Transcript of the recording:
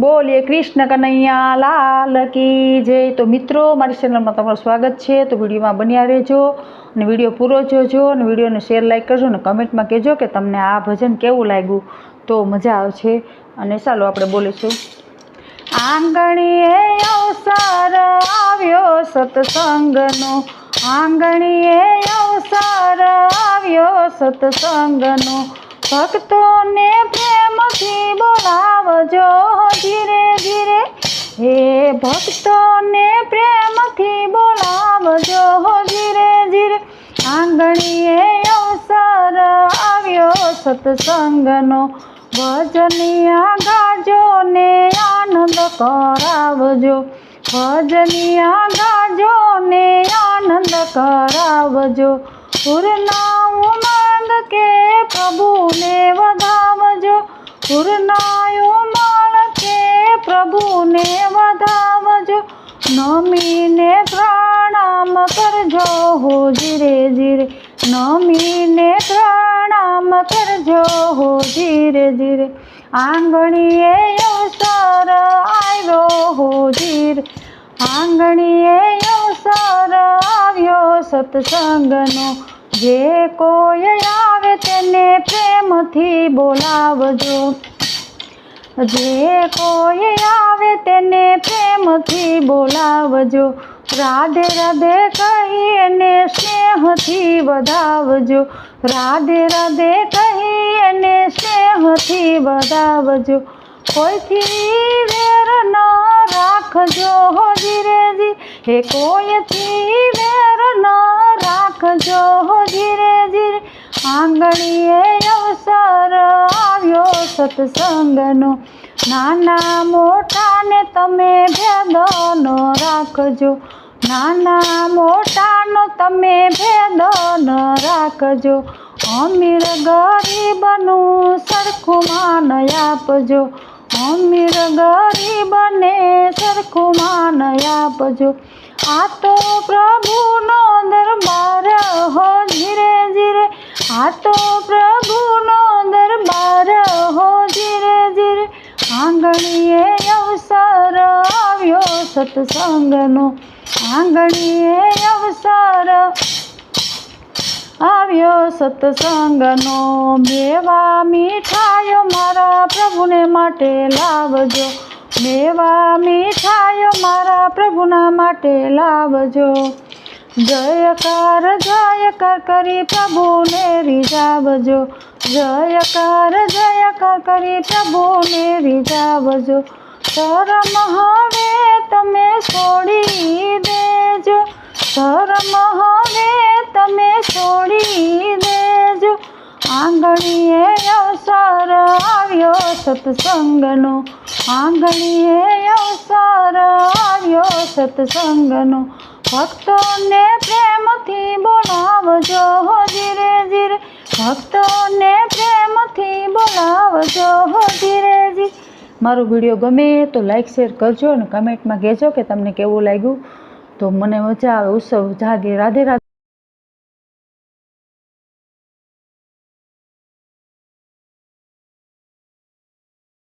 બોલીએ કૃષ્ણ કનૈયા, લાલ કી જય. તો મિત્રો, મારી ચેનલમાં તમારું સ્વાગત છે. તો વિડીયોમાં બન્યા રહેજો અને વીડિયો પૂરો જોજો અને વિડીયોને શેર લાઇક કરજો અને કમેન્ટમાં કહેજો કે તમને આ ભજન કેવું લાગ્યું. તો મજા આવશે. અને ચાલો આપણે બોલીશું. આંગણીએ અવસર આવ્યો સત્સંગનો. આંગણીએ અવસર આવ્યો સત્સંગનો. ભક્તોને પ્રેમથી બોલાવજો ધીરે ધીરે આંગણીએ અવસર આવ્યો સત્સંગનો. ભજનિયા ગાજો ને આનંદ કરાવજો. ભજનિયા ગાજો ને આનંદ કરાવજો. પૂરના ઉમંગ કે પ્રભુને વધાવજો. પૂર્ણા ઉમંગ કે પ્રભુને વધાવજો. નમીને હો ધીરે ધીરે નમીને પ્રણામ કરજો. હો ધીરે ધીરે આંગણીએ અવસર આવ્યો. હો ધીરે આંગણીએ અવસર આવ્યો. સત્સંગનો જે કોઈ આવે તેને પ્રેમથી બોલાવજો. જે કોઈ આવે તેને પ્રેમથી બોલાવજો, રાધે રાધે કહીને સ્નેહથી વધાવજો, રાધે રાધે કહીને સ્નેહથી વધાવજો, કોઈથી વેર ન રાખજો હો ધીરે જી હે કોઈથી વેર ન રાખજો હો ધીરે આંગળીએ અવસર સત્સંગનો નાના મોટાને તમે ભેદ ન રાખજો. નાના મોટાનો તમે ભેદ ન રાખજો. અમીર ગરીબનું સરખું માન આપજો. અમીર ગરીબને સરખું માન આપજો. આ તો પ્રભુનો દરબાર હો ધીરે ધીરે આ તો સત્સંગનો આંગણીએ અવસર આવ્યો સત્સંગનો મેવા મીઠાયો મારા પ્રભુને માટે લાવજો. મેવા મીઠાયો મારા પ્રભુના માટે લાવજો. જયકાર જયકાર કરી પ્રભુને રીઝાવજો. જયકાર જયકાર કરી પ્રભુને રીઝાવજો. શરમ હવે શરમ હવે તમે છોડી દેજો. આંગળીએ અવસર આવ્યો સત્સંગનો. આંગળીએ અવસર આવ્યો સત્સંગનો. ભક્તોને પ્રેમથી બોલાવજો હો ધીરે ધીરે ભક્તોને પ્રેમથી બોલાવજો હો ધીરે ધીરે મારો વીડિયો ગમે તો લાઈક શેર કરજો અને કમેન્ટમાં કહેજો કે તમને કેવું લાગ્યું. તો મને મજા આવે ઉત્સવ જાગે રાધે રાધે